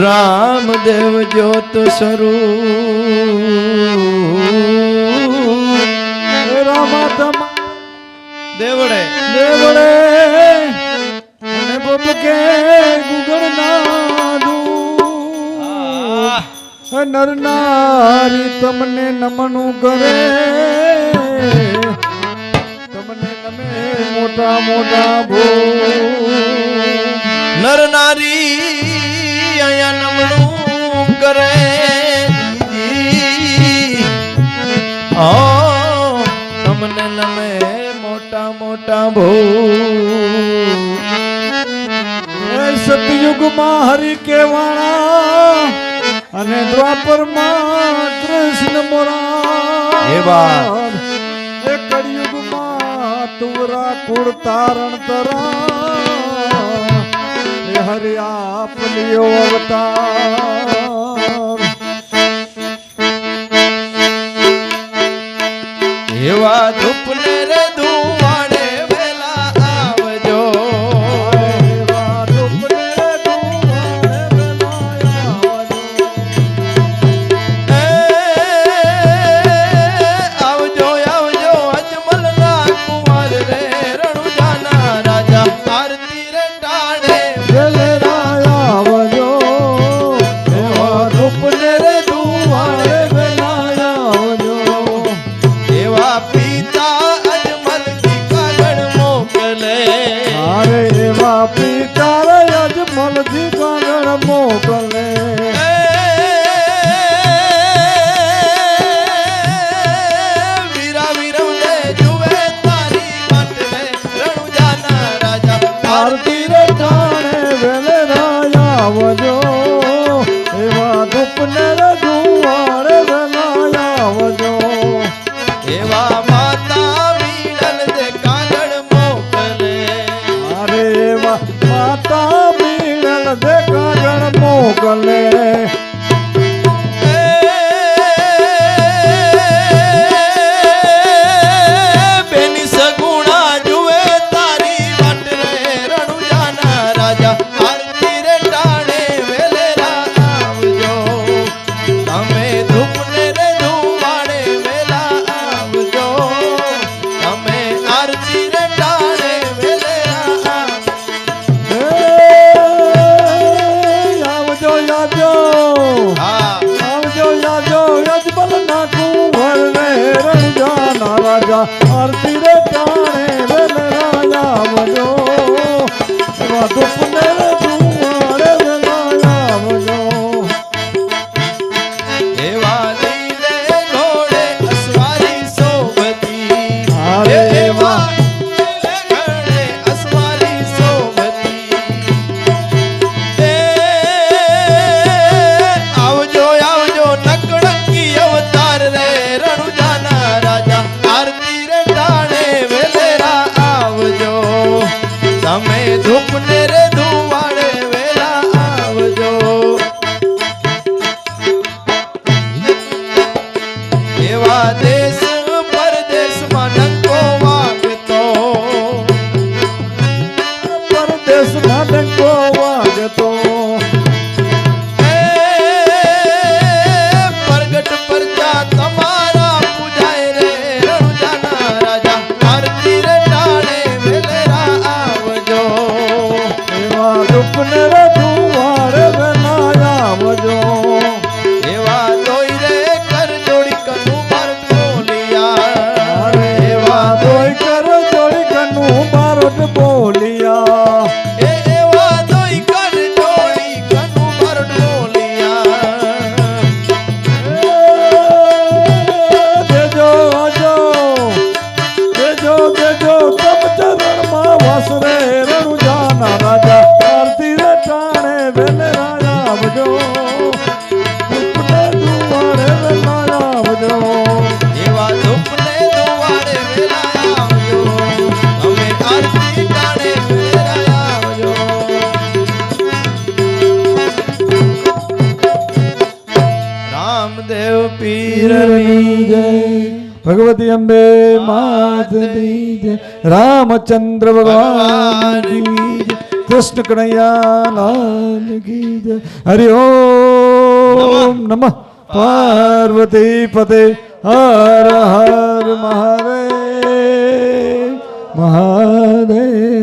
રામદેવ જ્યોત સ્વરૂપ. રામા તમા દેવડે દેવડે અને કે ગુગળ નાદુ નર નારી તમને નમનું કરે. મોટા મોટા ભો. નર નારી અહીંયા નમણું કરે. તમને નમે મોટા મોટા ભૂ. એ સતયુગમાં હરિ કેવાણા અને દ્વાપરમાં કૃષ્ણ મોરા. એવા. તુવરા કુળ તારણ તરા. હરિ આપ લ્યો અવતાર. એવા ધૂપને રે ધુવાડે અજમલથી કાગળ મોકલે Chocolate. એવા દેશ सासुरे ભગવતી અંબે માતની જય રામચંદ્ર ભગવાન કૃષ્ણ કનૈયા લાલ કી જય હરિ ઓમ નમઃ. પાર્વતી પતે, હર હર મહાદેવ મહાદેવ.